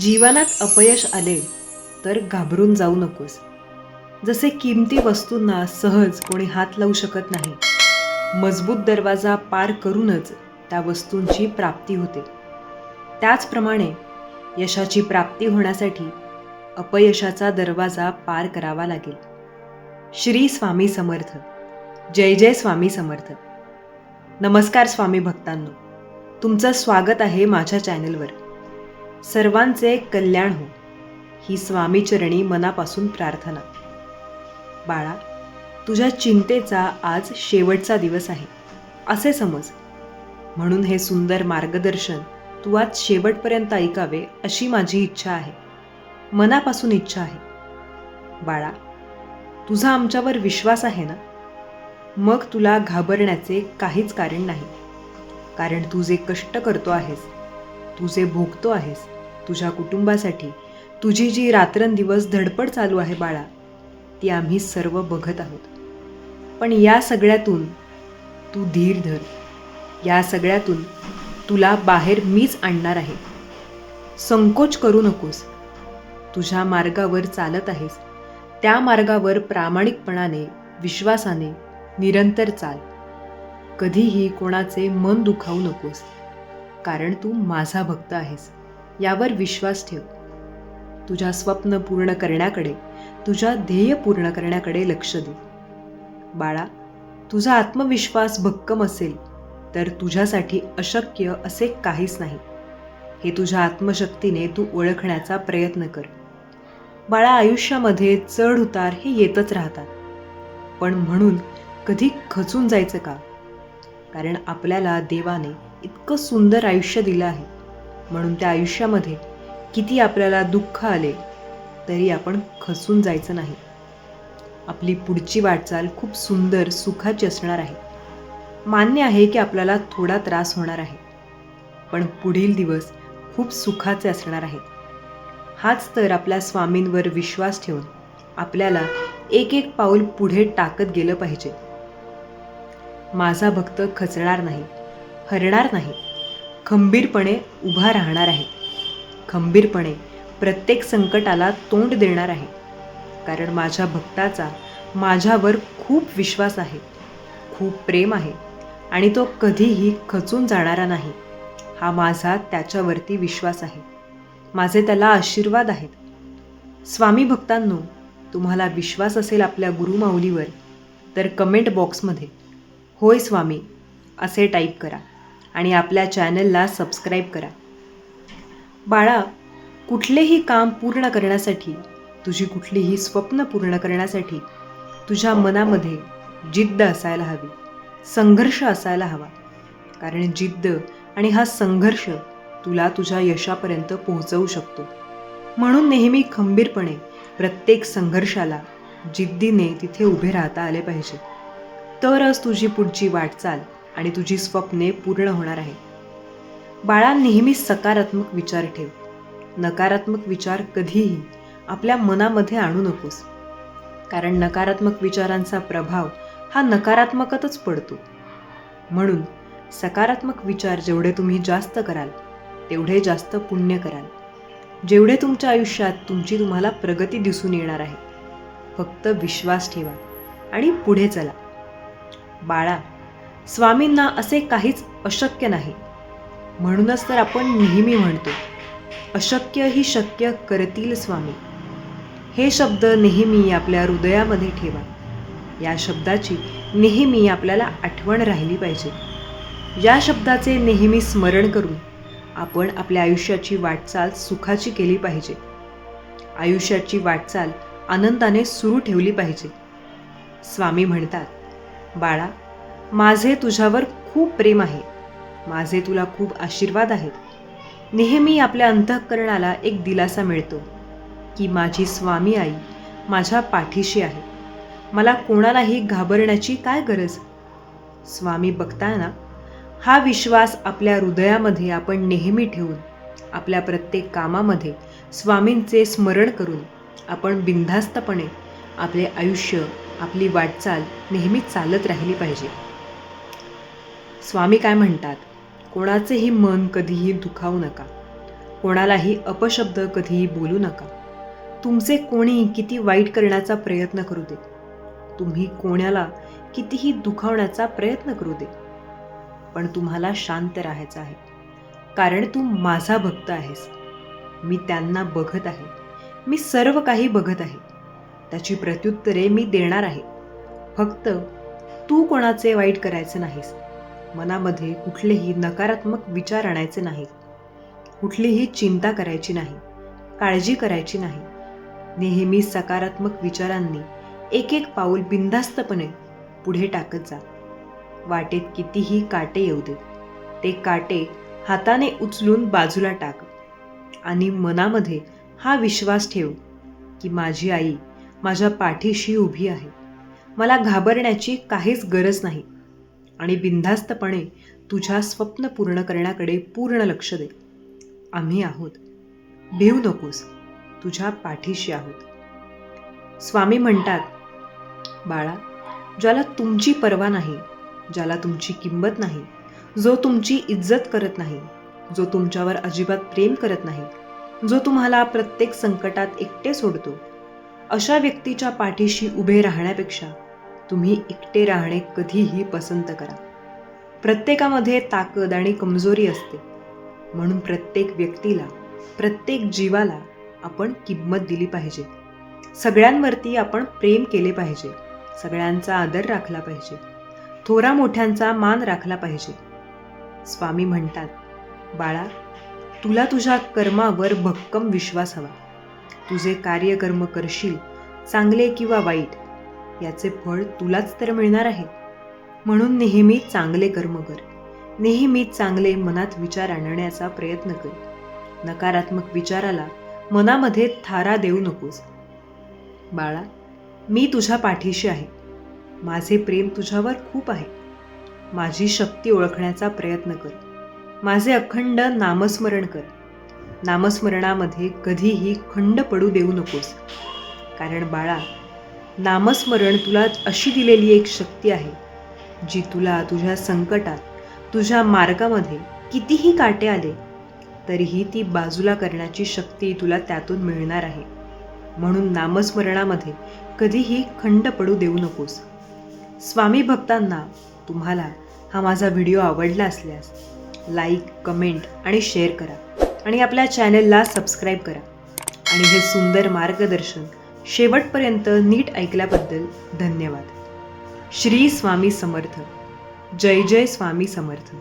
जीवनात अपयश आले तर घाबरून जाऊ नकोस. जसे किमती वस्तूंना सहज कोणी हात लावू शकत नाही मजबूत दरवाजा पार करूनच त्या वस्तूंची प्राप्ती होते. त्याचप्रमाणे यशाची प्राप्ती होण्यासाठी अपयशाचा दरवाजा पार करावा लागेल. श्री स्वामी समर्थ. जय जय स्वामी समर्थ. नमस्कार स्वामी भक्तांनो. तुमचं स्वागत आहे माझ्या चॅनलवर. सर्वांचे कल्याण हो. ही स्वामीचरणी मनापासून प्रार्थना. बाळा तुझ्या चिंतेचा आज शेवटचा दिवस आहे असे समज. म्हणून हे सुंदर मार्गदर्शन तू आज शेवटपर्यंत ऐकावे अशी माझी इच्छा आहे. मनापासून इच्छा आहे. बाळा तुझा आमच्यावर विश्वास आहे ना? मग तुला घाबरण्याचे काहीच कारण नाही. कारण तू जे कष्ट करतो आहेस तू जे भोगतो आहेस तुझ्या कुटुंबासाठी तुझी जी रात्रंदिवस धडपड चालू आहे बाळा ती आम्ही सर्व बघत आहोत. पण या सगळ्यातून तू धीर धर. या सगळ्यातून तुला बाहेर मीच आणणार आहे. संकोच करू नकोस. तुझ्या मार्गावर चालत आहेस. त्या मार्गावर प्रामाणिकपणाने विश्वासाने निरंतर चाल. कधीही कोणाचे मन दुखावू नकोस कारण तू माझा भक्त आहेस. यावर विश्वास ठेव. तुझ्या स्वप्न पूर्ण करण्याकडे तुझ्या ध्येय पूर्ण करण्याकडे लक्ष दे. बाळा तुझा आत्मविश्वास भक्कम असेल तर तुझ्यासाठी अशक्य असे काहीच नाही. हे तुझ्या आत्मशक्तीने तू ओळखण्याचा प्रयत्न कर. बाळा आयुष्यामध्ये चढ उतार हे येतच राहतात. पण म्हणून कधी खचून जायचं का? कारण आपल्याला देवाने इतकं सुंदर आयुष्य दिलं आहे. म्हणून त्या आयुष्यामध्ये किती आपल्याला दुःख आले तरी आपण खचून जायचं नाही. आपली पुढची वाटचाल खूप सुंदर सुखाची असणार आहे. मान्य आहे की आपल्याला थोडा त्रास होणार आहे पण पुढील दिवस खूप सुखाचे असणार आहेत हाच तर आपल्या स्वामींवर विश्वास ठेवून आपल्याला एक एक पाऊल पुढे टाकत गेलं पाहिजे. माझा भक्त खचणार नाही हरणार नाही. खंबीरपणे उभा राहणार आहे. खंबीरपणे प्रत्येक संकटाला तोंड देणार आहे. कारण माझ्या भक्ताचा माझ्यावर खूप विश्वास आहे. खूप प्रेम आहे. आणि तो कधीही खचून जाणारा नाही. हा माझा त्याच्यावरती विश्वास आहे. माझे त्याला आशीर्वाद आहेत. स्वामी भक्तांनो तुम्हाला विश्वास असेल आपल्या गुरुमाऊलीवर तर कमेंट बॉक्समध्ये होय स्वामी असे टाईप करा. आणि आपल्या चॅनलला सबस्क्राईब करा. बाळा कुठलेही काम पूर्ण करण्यासाठी तुझी कुठलीही स्वप्न पूर्ण करण्यासाठी तुझ्या मनामध्ये जिद्द असायला हवी संघर्ष असायला हवा. कारण जिद्द आणि हा संघर्ष तुला तुझ्या यशापर्यंत पोहोचवू शकतो. म्हणून नेहमी खंबीरपणे प्रत्येक संघर्षाला जिद्दीने तिथे उभे राहता आले पाहिजे. तरच तुझी पुढची वाटचाल आणि तुझी स्वप्ने पूर्ण होणार आहे. बाळा नेहमी सकारात्मक विचार ठेव. नकारात्मक विचार कधीही आपल्या मनामध्ये आणू नकोस. कारण नकारात्मक विचारांचा प्रभाव हा नकारात्मकतच पडतो. म्हणून सकारात्मक विचार जेवढे तुम्ही जास्त कराल तेवढे जास्त पुण्य कराल. जेवढे तुमच्या आयुष्यात तुमची तुम्हाला प्रगती दिसून येणार आहे फक्त विश्वास ठेवा आणि पुढे चला. बाळा स्वामींना असे काहीच अशक्य नाही. म्हणूनच तर आपण नेहमी म्हणतो अशक्य ही शक्य करतील स्वामी. हे शब्द नेहमी आपल्या हृदयामध्ये ठेवा. या शब्दाची नेहमी आपल्याला आठवण राहिली पाहिजे. या शब्दाचे नेहमी स्मरण करून आपण आपल्या आयुष्याची वाटचाल सुखाची केली पाहिजे. आयुष्याची वाटचाल आनंदाने सुरू ठेवली पाहिजे. स्वामी म्हणतात बाळा माझे तुझ्यावर खूप प्रेम आहे. माझे तुला खूप आशीर्वाद आहेत. नेहमी आपल्या अंतःकरणाला एक दिलासा मिळतो की माझी स्वामी आई माझ्या पाठीशी आहे. मला कोणालाही घाबरण्याची काय गरज? स्वामी बघताना हा विश्वास आपल्या हृदयामध्ये आपण नेहमी ठेवून आपल्या प्रत्येक कामामध्ये स्वामींचे स्मरण करून आपण बिनधास्तपणे आपले आयुष्य आपली वाटचाल नेहमी चालत राहिली पाहिजे. स्वामी काय म्हणतात? कोणाचेही मन कधीही दुखावू नका. कोणालाही अपशब्द कधीही बोलू नका. तुमचे कोणी किती वाईट करण्याचा प्रयत्न करू दे. तुम्ही कोणाला कितीही दुखावण्याचा प्रयत्न करू दे. पण तुम्हाला शांत राहायचं आहे. कारण तू माझा भक्त आहेस. मी त्यांना बघत आहे. मी सर्व काही बघत आहे. त्याची प्रत्युत्तरे मी देणार आहे. फक्त तू कोणाचे वाईट करायचं नाहीस. मनामध्ये कुठलेही नकारात्मक विचार आणायचे नाहीत. कुठलीही चिंता करायची नाही. काळजी करायची नाही. नेहमी सकारात्मक विचारांनी एक एक पाऊल बिनधास्तपणे पुढे टाकत जा. वाटेत कितीही काटे येऊ दे. ते काटे हाताने उचलून बाजूला टाक आणि मनामध्ये हा विश्वास ठेव की माझी आई माझ्या पाठीशी उभी आहे. मला घाबरण्याची काहीच गरज नाही. आणि बिनधास्तपणे तुझ्या स्वप्न पूर्ण करण्याकडे पूर्ण लक्ष दे. आम्ही आहोत. भिवू नकोस. तुझ्या पाठीशी आहोत. स्वामी म्हणतात बाळा ज्याला तुमची पर्वा नाही ज्याला तुमची किंमत नाही जो तुमची इज्जत करत नाही जो तुमच्यावर अजिबात प्रेम करत नाही जो तुम्हाला प्रत्येक संकटात एकटे सोडतो अशा व्यक्तीच्या पाठीशी उभे राहण्यापेक्षा तुम्ही एकटे राहणे कधीही पसंत करा. प्रत्येकामध्ये ताकद आणि कमजोरी असते. म्हणून प्रत्येक व्यक्तीला प्रत्येक जीवाला आपण किंमत दिली पाहिजे. सगळ्यांवरती आपण प्रेम केले पाहिजे. सगळ्यांचा आदर राखला पाहिजे. थोरा मोठ्यांचा मान राखला पाहिजे. स्वामी म्हणतात बाळा तुला तुझ्या कर्मावर भक्कम विश्वास हवा. तुझे कार्यकर्म करशील चांगले किंवा वाईट याचे फळ तुलाच तर मिळणार आहे. म्हणून नेहमी चांगले कर्म कर. नेहमी चांगले मनात विचार आणण्याचा प्रयत्न कर. नकारात्मक विचाराला मनामध्ये थारा देऊ नकोस. बाळा मी तुझ्या पाठीशी आहे. माझे प्रेम तुझ्यावर खूप आहे. माझी शक्ती ओळखण्याचा प्रयत्न कर. माझे अखंड नामस्मरण कर. नामस्मरणामध्ये कधीही खंड पडू देऊ नकोस. कारण बाळा नामस्मरण तुला अशी दिलेली एक शक्ती आहे जी तुला तुझ्या संकटात तुझ्या मार्गामध्ये कितीही काटे आले तरीही ती बाजूला करण्याची शक्ती तुला त्यातून मिळणार आहे. म्हणून नामस्मरणामध्ये कधीही खंड पडू देऊ नकोस. स्वामी भक्तांना तुम्हाला हा माझा व्हिडिओ आवडला असल्यास लाईक कमेंट आणि शेअर करा आणि आपल्या चॅनलला सबस्क्राईब करा. आणि हे सुंदर मार्गदर्शन शेवटपर्यंत नीट ऐकल्याबद्दल धन्यवाद. श्री स्वामी समर्थ. जय जय स्वामी समर्थ.